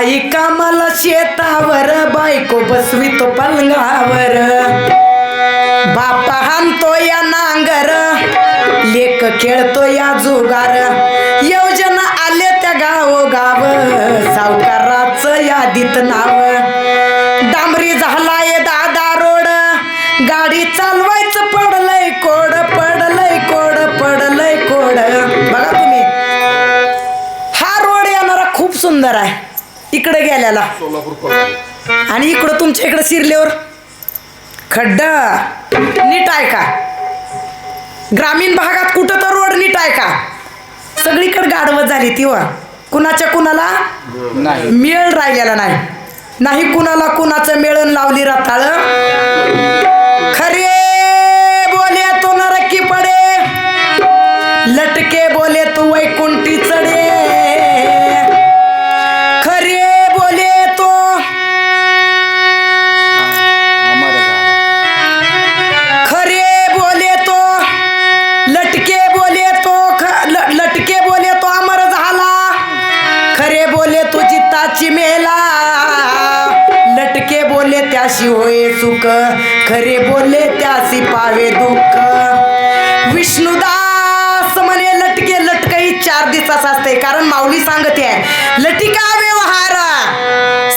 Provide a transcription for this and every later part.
आई कामाला शेतावर बायको बसवितो पलंगावर बापा हाणतो या नांगर लेक खेळतो या जुगार. योजना आले त्या गावोगाव सावकाराचं यादीत नाव. इकडे गेल्याला. आणि इकडं तुमच्या इकडं शिरल्यावर? खड्डा. नीट आहे का ग्रामीण भागात कुठं तर रोड नीट आहे का सगळीकडे गाडवत झाली ती व कुणाच्या कुणाला? मेळ राहिलेला नाही. नाही कुणाला कुणाचं मेळण लावली रताळ. खरे सुख खरे बोलले त्यासी पावे दुःख. विष्णुदास म्हणे लटके लटक ही चार दिवसाच असते कारण माऊली सांगते आहे लटिका व्यवहार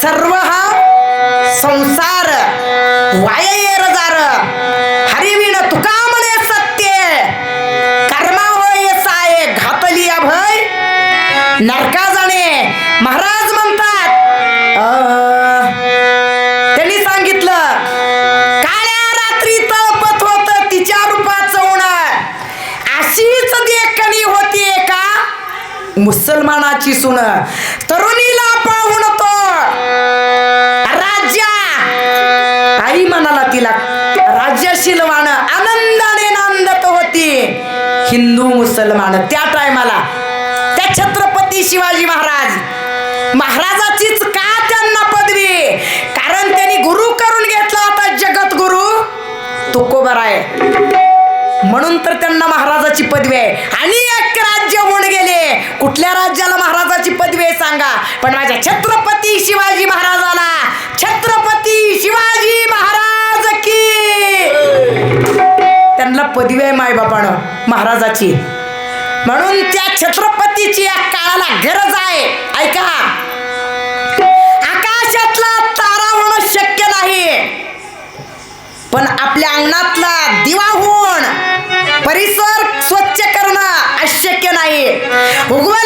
सर्व हा संसार वाय माझी सुन. तरुणीला पाहून तो राज्या आई म्हणाला तिला राज्यशीलवान आनंदाने नांदत होती. हिंदू मुसलमान त्या टायमाला त्या छत्रपती शिवाजी महाराज. महाराजाचीच का त्यांना पदवी? कारण त्यांनी गुरु करून घेतला होता जगत गुरु तुकोबर आहे म्हणून तर त्यांना महाराजाची पदवी आहे. आणि एक राज्य होऊन गेले कुठल्या राज्याला महाराजाची पदवी आहे सांगा. पण माझ्या छत्रपती शिवाजी महाराजाला छत्रपती शिवाजी महाराज की! त्यांना पदवी आहे मायबापानं महाराजाची. म्हणून त्या छत्रपतीची या काळाला गरज आहे. ऐका. आकाशातला तारा होणं शक्य नाही. पण आपल्या अंगणातला दिवा होऊन 과일. 고구마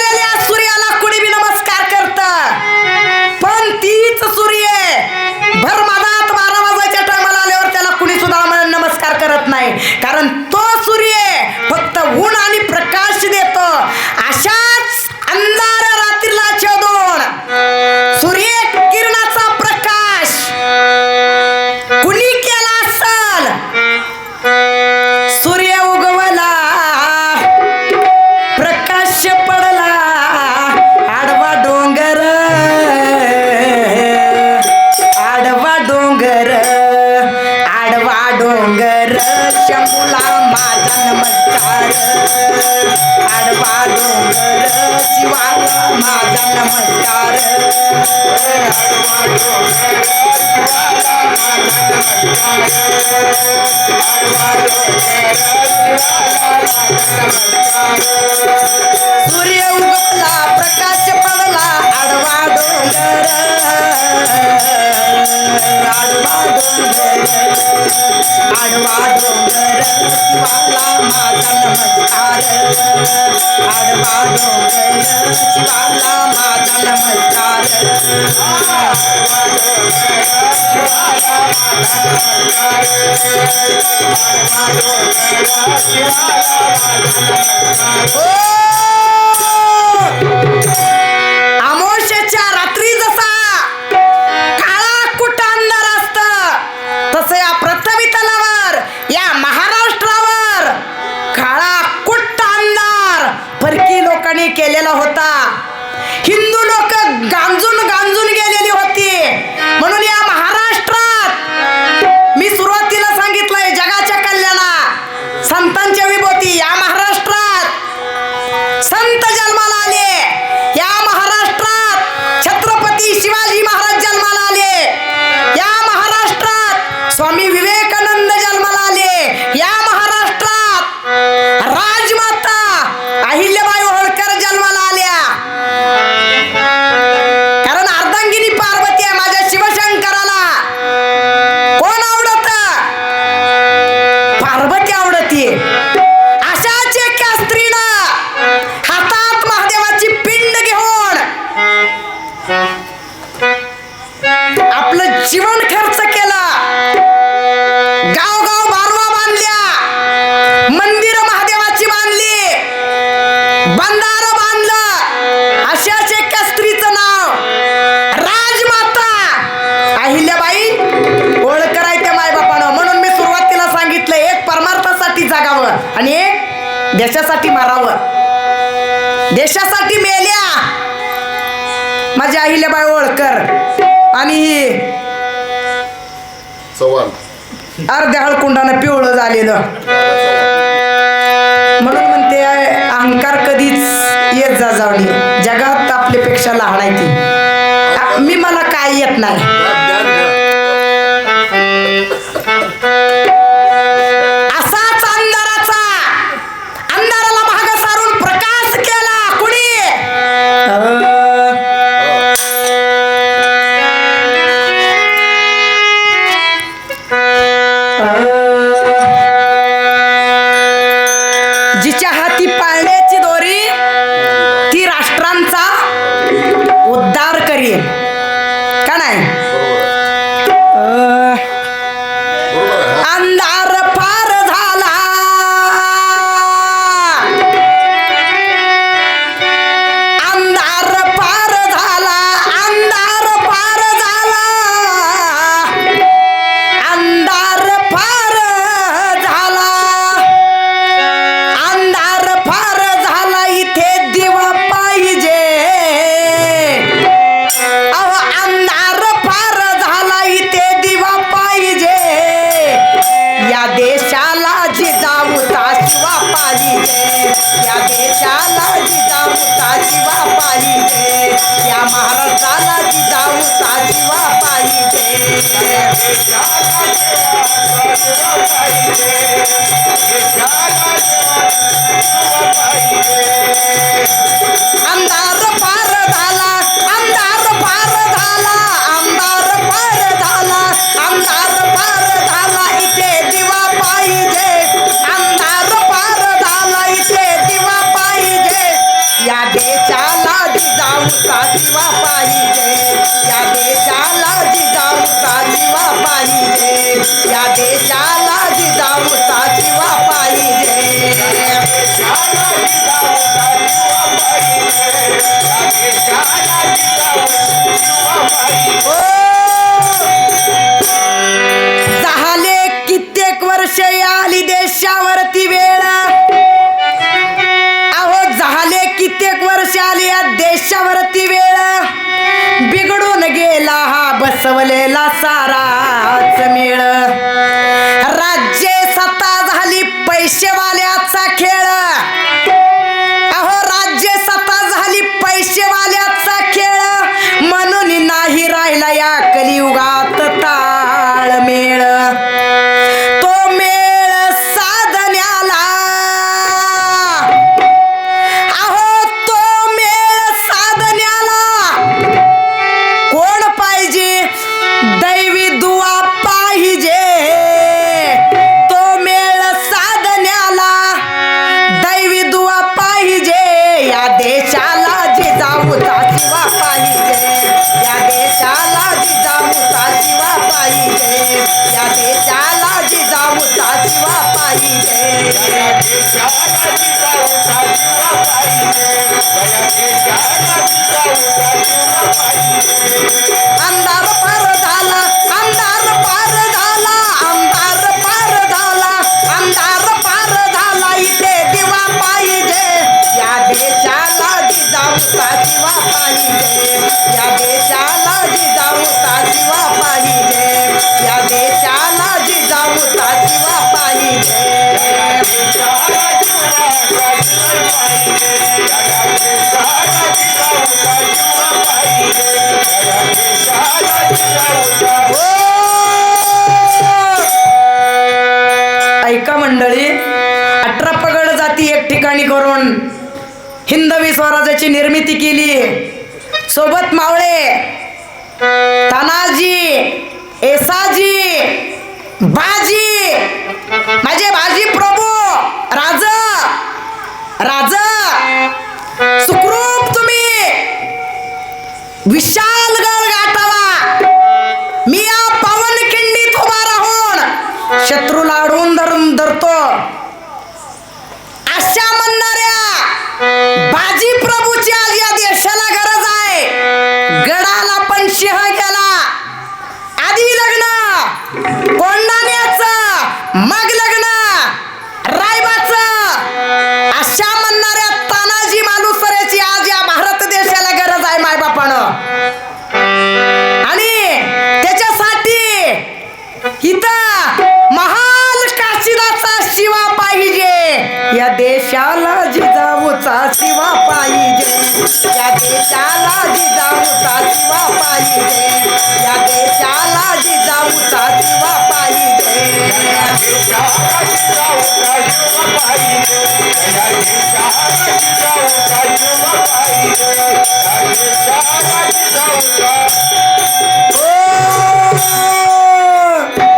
आडवा डोंगर शंभूला माझा नमस्कार. आडवा डोंगर शिवाला माझा नमस्कार. आडवा डोंगर शिवाला माझा नमस्कार. आडवा डोंगर शिवाला माझा नमस्कार. सूर्य उगवला नमस्कार रात्री जसा काळा कुट अंधार असत तसं या पृथ्वी तलावर या महाराष्ट्रावर काळा कुट्ट अंधार परकी लोकांनी केलेला होता. हिंदू लोक गांजून गांजून स्वामी विवेक देशासाठी मारावं. देशासाठी मेल्या. माझ्या अहिल्याबाई ओळकर आणि अर्ध्या हळकुंडानं पिवळं झालेलं. म्हणून म्हणते अहंकार कधीच येत जा जावणी जगात आपल्यापेक्षा लहान आहे ती. मी मला काय येत नाही. पाहिजे या महाराष्ट्राला जिजाऊ साजीवा पाहिजे. साथी वापारी रे वर्ष आली देशावरती वेळ. बसवलेला साराच मिळ. Vaya ठिकाणी करून हिंदवी स्वराज्याची निर्मिती केली. सोबत मावळे तानाजी एसाजी बाजी माझे बाजी प्रभू राजा राजा सुखरूप तुम्ही. विशाल गड गाठावा. मी या पावनखिंडीत उभा राहून शत्रूला अडवून धरून धरतो. या देशाला जिजाऊचा शिवा पाहिजे. या देशाला जिजाऊचा शिवा पाहिजे. या देशाला जिजाऊचा शिवा पाहिजे. पाहिजे.